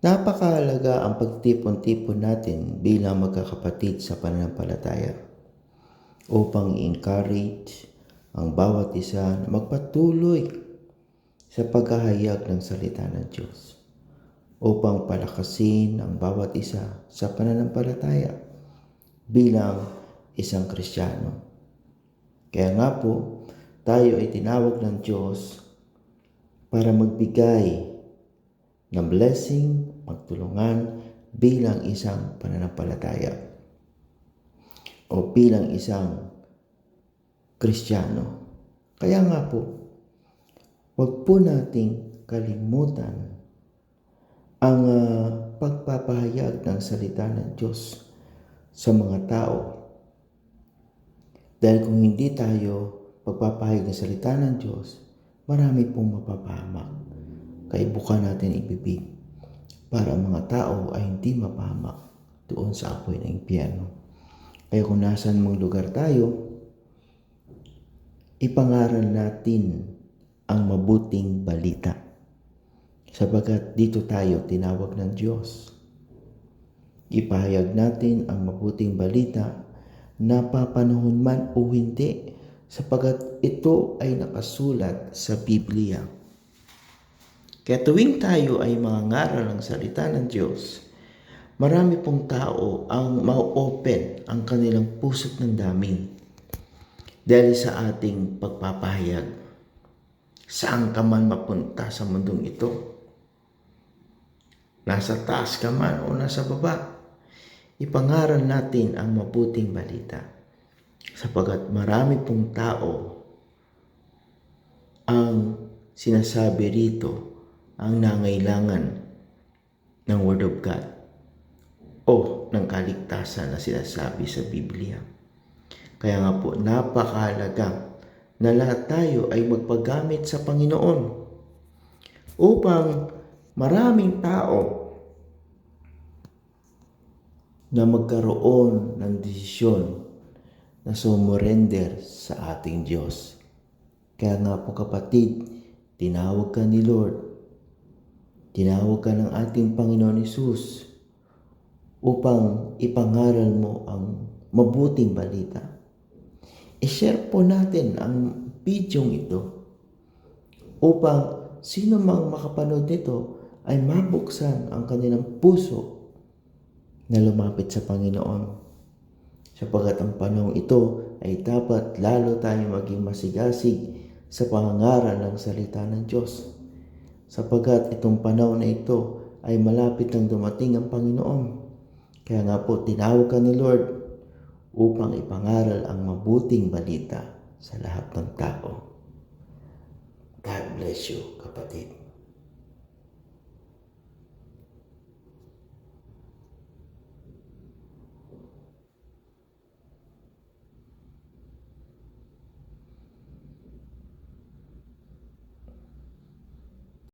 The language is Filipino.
Napakahalaga ang pagtipon-tipon natin bilang magkakapatid sa pananampalataya upang i-encourage ang bawat isa na magpatuloy sa paghahayag ng salita ng Diyos upang palakasin ang bawat isa sa pananampalataya bilang isang Kristiyano. Kaya nga po, tayo ay tinawag ng Diyos para magbigay ng blessing, magtulungan bilang isang pananampalataya o bilang isang Kristiyano. Kaya nga po, wag po nating kalimutan ang uh, pagpapahayag ng salita ng Diyos sa mga tao. Dahil kung hindi tayo pagpapahayag ng salita ng Diyos, marami pong mapapahamak kaya buka natin ibibig para ang mga tao ay hindi mapahamak doon sa apoy ng impyerno. Kaya kung nasan mong lugar tayo, ipangaral natin ang mabuting balita. Sabagat dito tayo tinawag ng Diyos. Ipahayag natin ang mabuting balita na papanahon man o hindi sapagat ito ay nakasulat sa Biblia. Kaya tuwing tayo ay mangangaral ng salita ng Diyos, marami pong tao ang ma-open ang kanilang puso't ng daming dahil sa ating pagpapahayag. Saan ka man mapunta sa mundong ito? Nasa taas ka man o nasa baba? Ipangaral natin ang mabuting balita sapagat marami pong tao ang sinasabi rito ang nangailangan ng Word of God o ng kaligtasan na sinasabi sa Biblia. Kaya nga po, napakahalaga na lahat tayo ay magpagamit sa Panginoon upang maraming tao na magkaroon ng desisyon na sumurrender sa ating Diyos. Kaya nga po kapatid, tinawag ka ni Lord Tinawag ka ng ating Panginoon Isus upang ipangaral mo ang mabuting balita. I-share po natin ang video ito upang sino mang makapanood nito ay mabuksan ang kanilang puso na lumapit sa Panginoon. Sapagat ang panahon ito ay dapat lalo tayong maging masigasig sa pangangaral ng salita ng Diyos sapagat itong panahon na ito ay malapit nang dumating ang Panginoon. Kaya nga po tinawag ka ni Lord upang ipangaral ang mabuting balita sa lahat ng tao. God bless you, kapatid.